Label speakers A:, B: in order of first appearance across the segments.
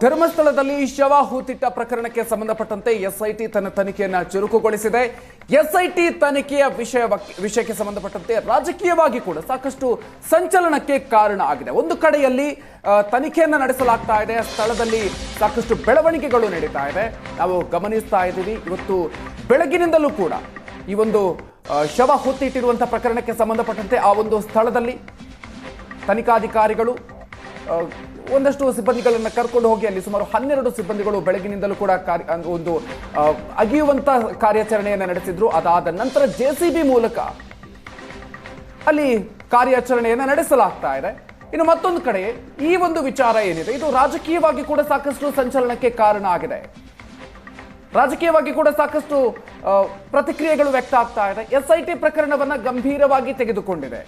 A: ಧರ್ಮಸ್ಥಳದಲ್ಲಿ ಶವ ಹೂತಿಟ್ಟ ಪ್ರಕರಣಕ್ಕೆ ಸಂಬಂಧಪಟ್ಟಂತೆ ಎಸ್ಐಟಿ ತನ್ನ ತನಿಖೆಯನ್ನು ಚುರುಕುಗೊಳಿಸಿದೆ. ಎಸ್ಐಟಿ ತನಿಖೆಯ ವಿಷಯ ವಿಷಯಕ್ಕೆ ಸಂಬಂಧಪಟ್ಟಂತೆ ರಾಜಕೀಯವಾಗಿ ಕೂಡ ಸಾಕಷ್ಟು ಸಂಚಲನಕ್ಕೆ ಕಾರಣ ಆಗಿದೆ. ಒಂದು ಕಡೆಯಲ್ಲಿ ತನಿಖೆಯನ್ನು ನಡೆಸಲಾಗ್ತಾ ಇದೆ. ಸ್ಥಳದಲ್ಲಿ ಸಾಕಷ್ಟು ಬೆಳವಣಿಗೆಗಳು ನಡೀತಾ ಇದೆ. ನಾವು ಗಮನಿಸ್ತಾ ಇದ್ದೀವಿ. ಇವತ್ತು ಬೆಳಗಿನಿಂದಲೂ ಕೂಡ ಈ ಒಂದು ಶವ ಹೊತ್ತಿಟ್ಟಿರುವಂಥ ಪ್ರಕರಣಕ್ಕೆ ಸಂಬಂಧಪಟ್ಟಂತೆ ಆ ಒಂದು ಸ್ಥಳದಲ್ಲಿ ತನಿಖಾಧಿಕಾರಿಗಳು ಒಂದಷ್ಟು ಸಿಬ್ಬಂದಿಗಳನ್ನು ಕರ್ಕೊಂಡು ಹೋಗಿ ಅಲ್ಲಿ ಸುಮಾರು ಹನ್ನೆರಡು ಸಿಬ್ಬಂದಿಗಳು ಬೆಳಗಿನಿಂದಲೂ ಕೂಡ ಒಂದು ಅಗಿಯುವಂತ ಕಾರ್ಯಾಚರಣೆಯನ್ನು ನಡೆಸಿದ್ರು. ಅದಾದ ನಂತರ ಜೆ ಸಿ ಬಿ ಮೂಲಕ ಅಲ್ಲಿ ಕಾರ್ಯಾಚರಣೆಯನ್ನು ನಡೆಸಲಾಗ್ತಾ ಇದೆ. ಇನ್ನು ಮತ್ತೊಂದು ಕಡೆ ಈ ಒಂದು ವಿಚಾರ ಏನಿದೆ, ಇದು ರಾಜಕೀಯವಾಗಿ ಕೂಡ ಸಾಕಷ್ಟು ಸಂಚಲನಕ್ಕೆ ಕಾರಣ ಆಗಿದೆ. ರಾಜಕೀಯವಾಗಿ ಕೂಡ ಸಾಕಷ್ಟು ಪ್ರತಿಕ್ರಿಯೆಗಳು ವ್ಯಕ್ತ ಆಗ್ತಾ ಇದೆ. ಎಸ್ ಐ ಪ್ರಕರಣವನ್ನ ಗಂಭೀರವಾಗಿ ತೆಗೆದುಕೊಂಡಿದೆ.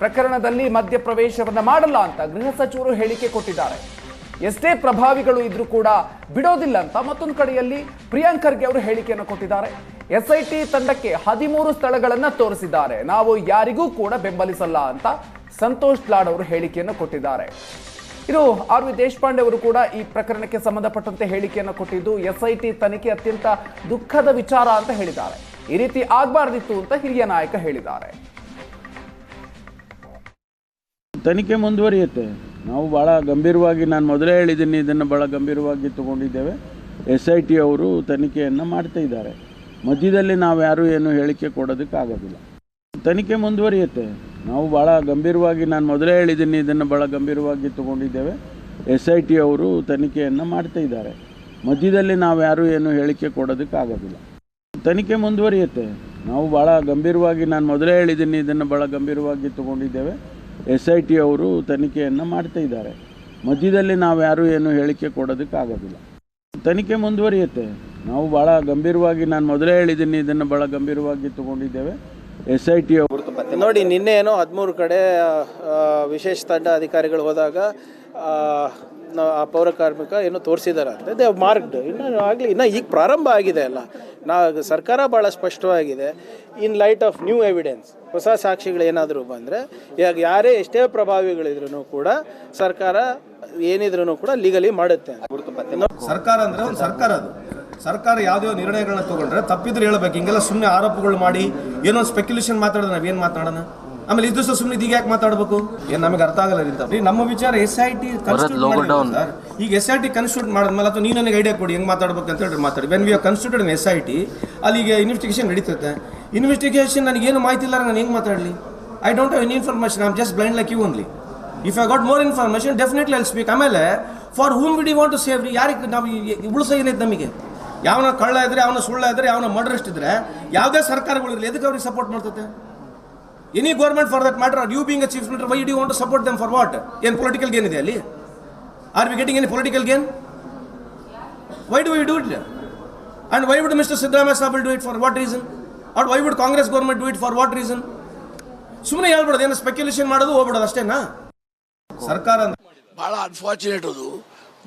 A: ಪ್ರಕರಣದಲ್ಲಿ ಮಧ್ಯಪ್ರವೇಶವನ್ನು ಮಾಡಲ್ಲ ಅಂತ ಗೃಹ ಸಚಿವರು ಹೇಳಿಕೆ ಕೊಟ್ಟಿದ್ದಾರೆ. ಎಷ್ಟೇ ಪ್ರಭಾವಿಗಳು ಇದ್ರೂ ಕೂಡ ಬಿಡೋದಿಲ್ಲ ಅಂತ ಮತ್ತೊಂದು ಕಡೆಯಲ್ಲಿ ಪ್ರಿಯಾಂಕ್ ಖರ್ಗೆ ಅವರು ಹೇಳಿಕೆಯನ್ನು ಕೊಟ್ಟಿದ್ದಾರೆ. ಎಸ್ ಐ ಟಿ ತಂಡಕ್ಕೆ ಹದಿಮೂರು ಸ್ಥಳಗಳನ್ನು ತೋರಿಸಿದ್ದಾರೆ. ನಾವು ಯಾರಿಗೂ ಕೂಡ ಬೆಂಬಲಿಸಲ್ಲ ಅಂತ ಸಂತೋಷ್ ಲಾಡ್ ಅವರು ಹೇಳಿಕೆಯನ್ನು ಕೊಟ್ಟಿದ್ದಾರೆ. ಇದು ಆರ್ ವಿ ದೇಶಪಾಂಡೆ ಅವರು ಕೂಡ ಈ ಪ್ರಕರಣಕ್ಕೆ ಸಂಬಂಧಪಟ್ಟಂತೆ ಹೇಳಿಕೆಯನ್ನು ಕೊಟ್ಟಿದ್ದು ಎಸ್ ಐ ಟಿ ತನಿಖೆ ಅತ್ಯಂತ ದುಃಖದ ವಿಚಾರ ಅಂತ ಹೇಳಿದ್ದಾರೆ. ಈ ರೀತಿ ಆಗಬಾರ್ದಿತ್ತು ಅಂತ ಹಿರಿಯ ನಾಯಕ ಹೇಳಿದ್ದಾರೆ.
B: ತನಿಖೆ ಮುಂದುವರಿಯುತ್ತೆ. ನಾವು ಭಾಳ ಗಂಭೀರವಾಗಿ ನಾನು ಮೊದಲೇ ಹೇಳಿದ್ದೀನಿ, ಇದನ್ನು ಭಾಳ ಗಂಭೀರವಾಗಿ ತಗೊಂಡಿದ್ದೇವೆ. ಎಸ್ ಐ ಟಿ ಅವರು ತನಿಖೆಯನ್ನು ಮಾಡ್ತಾ ಇದ್ದಾರೆ. ಮಧ್ಯದಲ್ಲಿ ನಾವು ಯಾರೂ ಏನು ಹೇಳಿಕೆ ಕೊಡೋದಕ್ಕಾಗೋದಿಲ್ಲ. ತನಿಖೆ ಮುಂದುವರಿಯುತ್ತೆ. ನಾವು ಭಾಳ ಗಂಭೀರವಾಗಿ ನಾನು ಮೊದಲೇ ಹೇಳಿದ್ದೀನಿ, ಇದನ್ನು ಭಾಳ ಗಂಭೀರವಾಗಿ ತಗೊಂಡಿದ್ದೇವೆ. ಎಸ್ ಐ ಟಿ ಅವರು ತನಿಖೆಯನ್ನು ಮಾಡ್ತಾ ಇದ್ದಾರೆ. ಮಧ್ಯದಲ್ಲಿ ನಾವು ಯಾರೂ ಏನು ಹೇಳಿಕೆ ಕೊಡೋದಕ್ಕಾಗೋದಿಲ್ಲ. ತನಿಖೆ ಮುಂದುವರಿಯುತ್ತೆ. ನಾವು ಭಾಳ ಗಂಭೀರವಾಗಿ ನಾನು ಮೊದಲೇ ಹೇಳಿದ್ದೀನಿ, ಇದನ್ನು ಭಾಳ ಗಂಭೀರವಾಗಿ ತಗೊಂಡಿದ್ದೇವೆ. ಎಸ್ ಐ ಟಿ ಅವರು ತನಿಖೆಯನ್ನು ಮಾಡ್ತಾ ಇದ್ದಾರೆ. ಮಧ್ಯದಲ್ಲಿ ನಾವು ಯಾರೂ ಏನು ಹೇಳಿಕೆ ಕೊಡೋದಕ್ಕಾಗೋದಿಲ್ಲ. ತನಿಖೆ ಮುಂದುವರಿಯುತ್ತೆ. ನಾವು ಭಾಳ ಗಂಭೀರವಾಗಿ ನಾನು ಮೊದಲೇ ಹೇಳಿದ್ದೀನಿ ಇದನ್ನು ಭಾಳ ಗಂಭೀರವಾಗಿ ತಗೊಂಡಿದ್ದೇವೆ. ಎಸ್ ಐ ಟಿ ಅವರು
C: ನೋಡಿ ನಿನ್ನೆ ಏನೋ ಹದಿಮೂರು ಕಡೆ ವಿಶೇಷ ತಂಡ ಅಧಿಕಾರಿಗಳು ಹೋದಾಗ ಆ, ಪೌರ ಕಾರ್ಮಿಕ ಏನೋ ತೋರಿಸಿದಾರೆ ಅಂತ ದೇ ಮಾರ್ಕ್ಡ್ ಇನ್ನೂ ಆಗಲಿ ಇನ್ನೂ ಈಗ ಪ್ರಾರಂಭ ಆಗಿದೆ ಅಲ್ಲ. ನಾ ಸರ್ಕಾರ ಭಾಳ ಸ್ಪಷ್ಟವಾಗಿದೆ. In light of new evidence ಹೊಸ ಸಾಕ್ಷಿಗಳು ಏನಾದರೂ ಬಂದರೆ ಇವಾಗ ಯಾರೇ ಎಷ್ಟೇ ಪ್ರಭಾವಿಗಳಿದ್ರು ಕೂಡ ಸರ್ಕಾರ ಏನಿದ್ರು ಕೂಡ ಲೀಗಲಿ ಮಾಡುತ್ತೆ
D: ಸರ್ಕಾರ ಅಂದರೆ ಸರ್ಕಾರ ಅದು. ಸರ್ಕಾರ ಯಾವುದೇ ನಿರ್ಣಯಗಳನ್ನ ತಗೊಂಡ್ರೆ ತಪ್ಪಿದ್ರೆ ಹೇಳ್ಬೇಕು. ಹಿಂಗೆಲ್ಲ ಸುಮ್ಮನೆ ಆರೋಪಗಳು ಮಾಡಿ ಏನೋ ಸ್ಪೆಕ್ಯುಲೇಷನ್ ಮಾತಾಡೋದು ನಾವೇನು ಮಾತಾಡೋಣ? ಆಮೇಲೆ ಇದ್ದು ಸುಮ್ಮನೆ ಈಗ ಯಾಕೆ ಮಾತಾಡಬೇಕು? ಏನು ನಮಗೆ ಅರ್ಥ ಆಗಲ್ಲ ರೀ ನಮ್ಮ ವಿಚಾರ ಎಸ್ ಐ ಟಿ ಈಗ ಎಸ್ ಐ ಟಿ ಕನ್ಸ್ಟ್ಯೂಟ್ ಮಾಡಿದ್ಮೇಲೆ ಅಥವಾ ನೀವು ನನಗೆ ಐಡಿಯಾ ಕೊಡಿ ಹೆಂಗೆ ಮಾತಾಡ್ಬೇಕು ಅಂತ ಹೇಳಿ ಮಾತಾಡಿ. When we are constitute S I T ಅಲ್ಲಿಗೆ ಇನ್ವೆಸ್ಟಿಗೇಷನ್ ನಡೀತೈತೆ. ಇನ್ವೆಸ್ಟಿಗೇಷನ್ ನನಗೇನು ಮಾಹಿತಿ ಇಲ್ಲ ನಾನು ಹೆಂಗೆ ಮಾತಾಡಲಿ? I don't have any information I am just blind like you only if I got more information definitely I'll speak ಆಮೇಲೆ for whom we'd want to save ಯಾರಿಗೆ ನಾವು ಉಳಿಸ ಏನೈತೆ ನಮಗೆ? ಯಾವನ ಕಳ್ಳ ಇದ್ರೆ ಅವನ ಸುಳ್ಳ ಇದ್ರೆ ಅವನ ಮರ್ಡರಿಸ್ಟ್ ಇದ್ರೆ ಯಾವುದೇ ಸರ್ಕಾರಗಳಿರಲಿ ಎದಕ್ಕೆ ಅವ್ರಿಗೆ ಸಪೋರ್ಟ್ ಮಾಡ್ತತೆ? Any government for that matter you being a chief minister why'd want to support them for what ಏನು ಪೊಲಿಟಿಕಲ್ ಗೇನ್ ಇದೆ ಅಲ್ಲಿ? Are we getting any political gain why do we do it and why would mister Siddaramaiah saab do it for what reason are why would Congress government do it for what reason ಸುಮ್ಮನೆ ಹೇಳ್ಬಿಡೋದು, ಏನು speculation ಮಾಡೋದು ಹೋಗ್ಬಿಡೋದು ಅಷ್ಟೇನಾ? ಸರ್ಕಾರ
E: ಬಹಳ unfortunate ಅದು.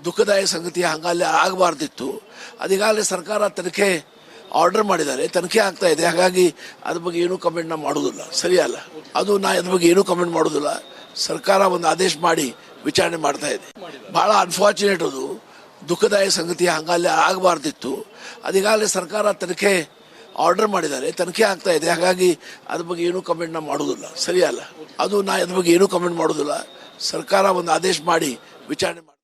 E: ದುಃಖದಾಯ ಸಂಗತಿ ಹಂಗಲ್ಲಿ ಆಗಬಾರ್ದಿತ್ತು. ಅದೀಗಾಗಲೇ ಸರ್ಕಾರ ತನಿಖೆ ಆರ್ಡರ್ ಮಾಡಿದ್ದಾರೆ. ತನಿಖೆ ಆಗ್ತಾ ಇದೆ. ಹಾಗಾಗಿ ಅದ್ರ ಬಗ್ಗೆ ಏನೂ ಕಮೆಂಟ್ ನಾ ಮಾಡೋದಿಲ್ಲ ಸರಿಯಲ್ಲ? ಅದು ನಾ ಅದ್ರ ಬಗ್ಗೆ ಏನೂ ಕಮೆಂಟ್ ಮಾಡೋದಿಲ್ಲ ಸರ್ಕಾರ ಒಂದು ಆದೇಶ ಮಾಡಿ ವಿಚಾರಣೆ ಮಾಡ್ತಾ ಇದೆ. ಭಾಳ ಅನ್ಫಾರ್ಚುನೇಟ್ ಅದು. ದುಃಖದಾಯ ಸಂಗತಿ ಹಂಗಲ್ಲಿ ಆಗಬಾರ್ದಿತ್ತು. ಅದೀಗಾಗಲೇ ಸರ್ಕಾರ ತನಿಖೆ ಆರ್ಡರ್ ಮಾಡಿದ್ದಾರೆ. ತನಿಖೆ ಆಗ್ತಾ ಇದೆ. ಹಾಗಾಗಿ ಅದ್ರ ಬಗ್ಗೆ ಏನೂ ಕಮೆಂಟ್ ನಾ ಮಾಡೋದಿಲ್ಲ ಸರಿಯಲ್ಲ? ಅದು ನಾ ಅದ್ರ ಬಗ್ಗೆ ಏನೂ ಕಮೆಂಟ್ ಮಾಡೋದಿಲ್ಲ ಸರ್ಕಾರ ಒಂದು ಆದೇಶ ಮಾಡಿ ವಿಚಾರಣೆ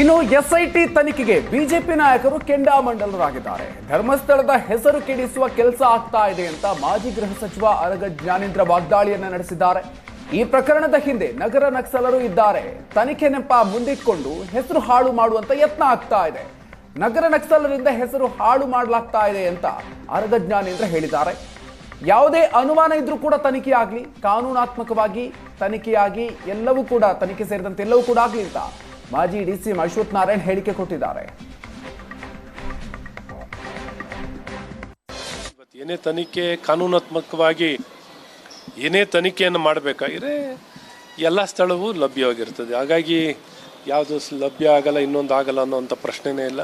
A: ಇನ್ನು ಎಸ್ಐಟಿ ತನಿಖೆಗೆ ಬಿಜೆಪಿ ನಾಯಕರು ಕೆಂಡಾಮಂಡಲರಾಗಿದ್ದಾರೆ ಧರ್ಮಸ್ಥಳದ ಹೆಸರು ಕೆಡಿಸುವ ಕೆಲಸ ಆಗ್ತಾ ಇದೆ ಅಂತ ಮಾಜಿ ಗೃಹ ಸಚಿವ ಅರಗ ಜ್ಞಾನೇಂದ್ರ ವಾಗ್ದಾಳಿಯನ್ನ ನಡೆಸಿದ್ದಾರೆ. ಈ ಪ್ರಕರಣದ ಹಿಂದೆ ನಗರ ನಕ್ಸಲರು ಇದ್ದಾರೆ. ತನಿಖೆ ನೆಪ ಮುಂದಿಟ್ಕೊಂಡು ಹೆಸರು ಹಾಳು ಮಾಡುವಂತ ಯತ್ನ ಆಗ್ತಾ ಇದೆ. ನಗರ ನಕ್ಸಲರಿಂದ ಹೆಸರು ಹಾಳು ಮಾಡಲಾಗ್ತಾ ಇದೆ ಅಂತ ಅರಗ ಜ್ಞಾನೇಂದ್ರ ಹೇಳಿದ್ದಾರೆ. ಯಾವುದೇ ಅನುಮಾನ ಇದ್ರೂ ಕೂಡ ತನಿಖೆ ಆಗಲಿ, ಕಾನೂನಾತ್ಮಕವಾಗಿ ತನಿಖೆಯಾಗಿ ಎಲ್ಲವೂ ಕೂಡ, ತನಿಖೆ ಸೇರಿದಂತೆ ಎಲ್ಲವೂ ಕೂಡ ಆಗಲಿ ಅಂತ ಮಾಜಿ ಡಿ ಸಿ ಅಶ್ವಥ್ ನಾರಾಯಣ್ ಹೇಳಿಕೆ ಕೊಟ್ಟಿದ್ದಾರೆ.
F: ಏನೇ ತನಿಖೆ ಕಾನೂನಾತ್ಮಕವಾಗಿ ಏನೇ ತನಿಖೆಯನ್ನು ಮಾಡಬೇಕಾಗಿದ್ರೆ ಎಲ್ಲ ಸ್ಥಳವೂ ಲಭ್ಯವಾಗಿರ್ತದೆ. ಹಾಗಾಗಿ ಯಾವುದು ಲಭ್ಯ ಆಗಲ್ಲ, ಇನ್ನೊಂದು ಆಗಲ್ಲ ಅನ್ನೋಂಥ ಪ್ರಶ್ನೆನೇ ಇಲ್ಲ.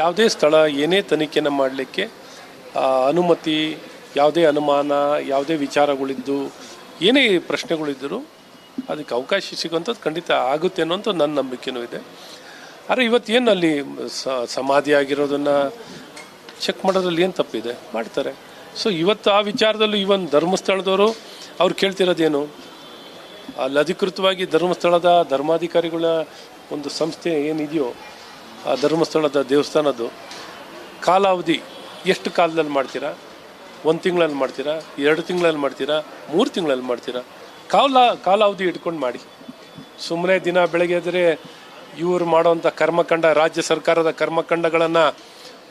F: ಯಾವುದೇ ಸ್ಥಳ ಏನೇ ತನಿಖೆಯನ್ನು ಮಾಡಲಿಕ್ಕೆ ಅನುಮತಿ, ಯಾವುದೇ ಅನುಮಾನ, ಯಾವುದೇ ವಿಚಾರಗಳಿದ್ದು, ಏನೇ ಪ್ರಶ್ನೆಗಳಿದ್ದರೂ ಅದಕ್ಕೆ ಅವಕಾಶ ಸಿಗುವಂಥದ್ದು ಖಂಡಿತ ಆಗುತ್ತೆ ಅನ್ನೋಂಥ ನನ್ನ ನಂಬಿಕೆನೂ ಇದೆ. ಆದರೆ ಇವತ್ತೇನು ಅಲ್ಲಿ ಸಮಾಧಿ ಆಗಿರೋದನ್ನು ಚೆಕ್ ಮಾಡೋದ್ರಲ್ಲಿ ಏನು ತಪ್ಪಿದೆ? ಮಾಡ್ತಾರೆ. ಸೊ ಇವತ್ತು ಆ ವಿಚಾರದಲ್ಲೂ ಇವನ್ ಧರ್ಮಸ್ಥಳದವರು ಅವ್ರು ಕೇಳ್ತಿರೋದೇನು? ಅಲ್ಲಿ ಅಧಿಕೃತವಾಗಿ ಧರ್ಮಸ್ಥಳದ ಧರ್ಮಾಧಿಕಾರಿಗಳ ಒಂದು ಸಂಸ್ಥೆ ಏನಿದೆಯೋ, ಆ ಧರ್ಮಸ್ಥಳದ ದೇವಸ್ಥಾನದ್ದು, ಕಾಲಾವಧಿ ಎಷ್ಟು ಕಾಲದಲ್ಲಿ ಮಾಡ್ತೀರಾ? ಒಂದು ತಿಂಗಳಲ್ಲಿ ಮಾಡ್ತೀರಾ? ಎರಡು ತಿಂಗಳಲ್ಲಿ ಮಾಡ್ತೀರಾ? ಮೂರು ತಿಂಗಳಲ್ಲಿ ಮಾಡ್ತೀರಾ? ಕಾಲ ಕಾಲಾವಧಿ ಇಟ್ಕೊಂಡು ಮಾಡಿ. ಸುಮ್ಮನೆ ದಿನ ಬೆಳಗ್ಗೆ ಇವರು ಮಾಡೋವಂಥ ಕರ್ಮಕಂಡ, ರಾಜ್ಯ ಸರ್ಕಾರದ ಕರ್ಮಕಾಂಡಗಳನ್ನು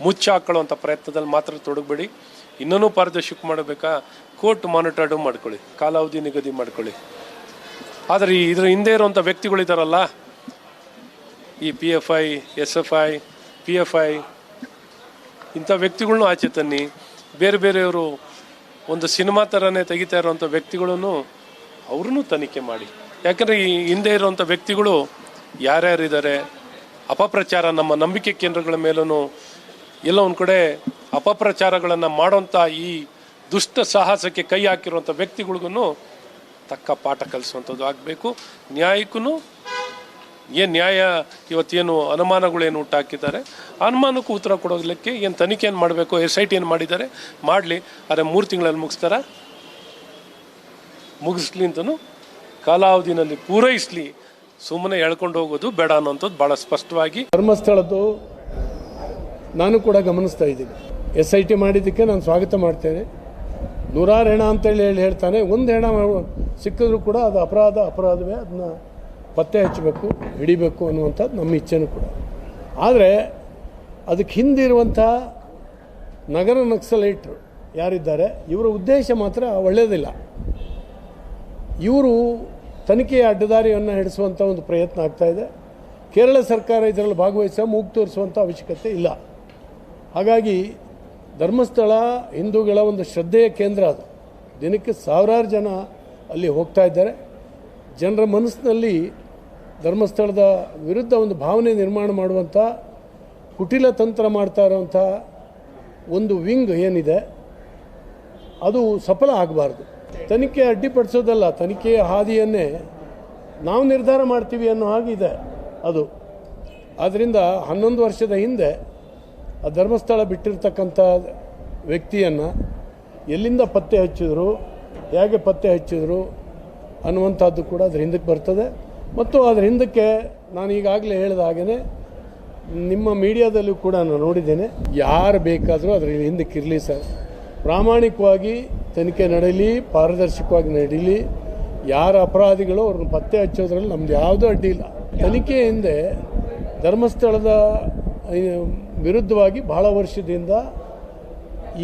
F: ಮುಚ್ಚಾಕೊಳ್ಳುವಂಥ ಪ್ರಯತ್ನದಲ್ಲಿ ಮಾತ್ರ ತೊಡಗಬೇಡಿ. ಇನ್ನೂ ಪಾರದರ್ಶಕ ಮಾಡಬೇಕಾ? ಕೋರ್ಟ್ ಮಾನಿಟರ್ಡು ಮಾಡ್ಕೊಳ್ಳಿ. ಕಾಲಾವಧಿ ನಿಗದಿ ಮಾಡ್ಕೊಳ್ಳಿ. ಆದರೆ ಇದರ ಹಿಂದೆ ಇರುವಂಥ ವ್ಯಕ್ತಿಗಳಿದಾರಲ್ಲ ಈ P F I, S F I, P F I, ಇಂಥ ವ್ಯಕ್ತಿಗಳ್ನು ಆಚೆ ತನ್ನಿ. ಬೇರೆ ಬೇರೆಯವರು ಒಂದು ಸಿನಿಮಾ ಥರನೇ ತೆಗಿತಾ ಇರುವಂಥ ವ್ಯಕ್ತಿಗಳನ್ನು ಅವ್ರನ್ನೂ ತನಿಖೆ ಮಾಡಿ. ಯಾಕಂದರೆ ಈ ಹಿಂದೆ ಇರುವಂಥ ವ್ಯಕ್ತಿಗಳು ಯಾರ್ಯಾರಿದ್ದಾರೆ, ಅಪಪ್ರಚಾರ, ನಮ್ಮ ನಂಬಿಕೆ ಕೇಂದ್ರಗಳ ಮೇಲೂ ಎಲ್ಲ ಒಂದು ಕಡೆ ಅಪಪ್ರಚಾರಗಳನ್ನು ಮಾಡೋಂಥ ಈ ದುಷ್ಟ ಸಾಹಸಕ್ಕೆ ಕೈ ಹಾಕಿರುವಂಥ ವ್ಯಕ್ತಿಗಳಿಗೂ ತಕ್ಕ ಪಾಠ ಕಲಿಸುವಂಥದ್ದು ಆಗಬೇಕು. ನ್ಯಾಯಕ್ಕೂ ಏನು ನ್ಯಾಯ ಇವತ್ತೇನು ಅನುಮಾನಗಳೇನು ಹುಟ್ಟಾಕಿದ್ದಾರೆ ಅನುಮಾನಕ್ಕೂ ಉತ್ತರ ಕೊಡೋದಕ್ಕೆ ಏನು ತನಿಖೆ ಏನು ಮಾಡಬೇಕು, ಎಸ್ ಐ ಟಿ ಏನು ಮಾಡಿದ್ದಾರೆ? ಮಾಡಲಿ. ಆದರೆ ಮೂರು ತಿಂಗಳಲ್ಲಿ ಮುಗಿಸ್ತಾರ? ಮುಗಿಸ್ಲಿ ಅಂತಲೂ ಕಾಲಾವಧಿನಲ್ಲಿ ಪೂರೈಸಲಿ. ಸುಮ್ಮನೆ ಎಳ್ಕೊಂಡು ಹೋಗೋದು ಬೇಡ ಅನ್ನೋಂಥದ್ದು ಭಾಳ ಸ್ಪಷ್ಟವಾಗಿ.
G: ಧರ್ಮಸ್ಥಳದ್ದು ನಾನು ಕೂಡ ಗಮನಿಸ್ತಾ ಇದ್ದೀನಿ. ಎಸ್ ಐ ಟಿ ಮಾಡಿದ್ದಕ್ಕೆ ನಾನು ಸ್ವಾಗತ ಮಾಡ್ತೇನೆ. ನೂರಾರು ಹೆಣ ಅಂತೇಳಿ ಹೇಳಿ ಹೇಳ್ತಾನೆ. ಒಂದು ಹೆಣ ಸಿಕ್ಕಿದ್ರೂ ಕೂಡ ಅದು ಅಪರಾಧ, ಅಪರಾಧವೇ. ಅದನ್ನ ಪತ್ತೆ ಹಚ್ಚಬೇಕು, ಹಿಡಿಬೇಕು ಅನ್ನುವಂಥದ್ದು ನಮ್ಮ ಇಚ್ಛೆನೂ ಕೂಡ. ಆದರೆ ಅದಕ್ಕೆ ಹಿಂದಿರುವಂಥ ನಗರ ನಕ್ಸಲೈಟ್ರು ಯಾರಿದ್ದಾರೆ, ಇವರ ಉದ್ದೇಶ ಮಾತ್ರ ಒಳ್ಳೆಯದಿಲ್ಲ ಇವರು ತನಿಖೆಯ ಅಡ್ಡದಾರಿಯನ್ನು ಹಿಡಿಸುವಂಥ ಒಂದು ಪ್ರಯತ್ನ ಆಗ್ತಾ ಇದೆ. ಕೇರಳ ಸರ್ಕಾರ ಇದರಲ್ಲಿ ಭಾಗವಹಿಸ ಮೂಗು ತೋರಿಸುವಂಥ ಅವಶ್ಯಕತೆ ಇಲ್ಲ. ಹಾಗಾಗಿ ಧರ್ಮಸ್ಥಳ ಹಿಂದೂಗಳ ಒಂದು ಶ್ರದ್ಧೆಯ ಕೇಂದ್ರ ಅದು. ದಿನಕ್ಕೆ ಸಾವಿರಾರು ಜನ ಅಲ್ಲಿ ಹೋಗ್ತಾ ಇದ್ದಾರೆ. ಜನರ ಮನಸ್ಸಿನಲ್ಲಿ ಧರ್ಮಸ್ಥಳದ ವಿರುದ್ಧ ಒಂದು ಭಾವನೆ ನಿರ್ಮಾಣ ಮಾಡುವಂಥ ಕುಟಿಲ ತಂತ್ರ ಮಾಡ್ತಾ ಇರೋವಂಥ ಒಂದು ವಿಂಗ್ ಏನಿದೆ, ಅದು ಸಫಲ ಆಗಬಾರ್ದು. ತನಿಖೆ ಅಡ್ಡಿಪಡಿಸೋದಲ್ಲ, ತನಿಖೆಯ ಹಾದಿಯನ್ನೇ ನಾವು ನಿರ್ಧಾರ ಮಾಡ್ತೀವಿ ಅನ್ನೋ ಹಾಗಿದೆ ಅದು. ಆದ್ದರಿಂದ ಹನ್ನೊಂದು ವರ್ಷದ ಹಿಂದೆ ಆ ಧರ್ಮಸ್ಥಳ ಬಿಟ್ಟಿರ್ತಕ್ಕಂಥ ವ್ಯಕ್ತಿಯನ್ನು ಎಲ್ಲಿಂದ ಪತ್ತೆ ಹಚ್ಚಿದ್ರು, ಹೇಗೆ ಪತ್ತೆ ಹಚ್ಚಿದ್ರು ಅನ್ನುವಂಥದ್ದು ಕೂಡ ಅದ್ರ ಹಿಂದಕ್ಕೆ ಬರ್ತದೆ. ಮತ್ತು ಅದ್ರ ಹಿಂದಕ್ಕೆ ನಾನು ಈಗಾಗಲೇ ಹೇಳಿದ ಹಾಗೆಯೇ ನಿಮ್ಮ ಮೀಡಿಯಾದಲ್ಲೂ ಕೂಡ ನಾನು ನೋಡಿದ್ದೇನೆ, ಯಾರು ಬೇಕಾದರೂ ಅದರ ಹಿಂದಕ್ಕೆ ಇರಲಿ ಸರ್. ಪ್ರಾಮಾಣಿಕವಾಗಿ ತನಿಖೆ ನಡೀಲಿ ಪಾರದರ್ಶಕವಾಗಿ ನಡೀಲಿ ಯಾರ ಅಪರಾಧಿಗಳು ಅವ್ರನ್ನ ಪತ್ತೆ ಹಚ್ಚೋದ್ರಲ್ಲಿ ನಮ್ದು ಯಾವುದೂ ಅಡ್ಡಿ ಇಲ್ಲ. ತನಿಖೆ ಹಿಂದೆ ಧರ್ಮಸ್ಥಳದ ವಿರುದ್ಧವಾಗಿ ಬಹಳ ವರ್ಷದಿಂದ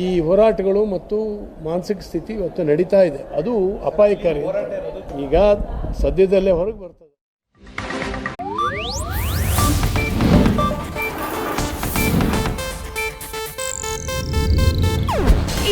G: ಈ ಹೋರಾಟಗಳು ಮತ್ತು ಮಾನಸಿಕ ಸ್ಥಿತಿ ಇವತ್ತು ನಡೀತಾ ಇದೆ. ಅದು ಅಪಾಯಕಾರಿ. ಈಗ ಸದ್ಯದಲ್ಲೇ ಹೊರಗೆ ಬರ್ತದೆ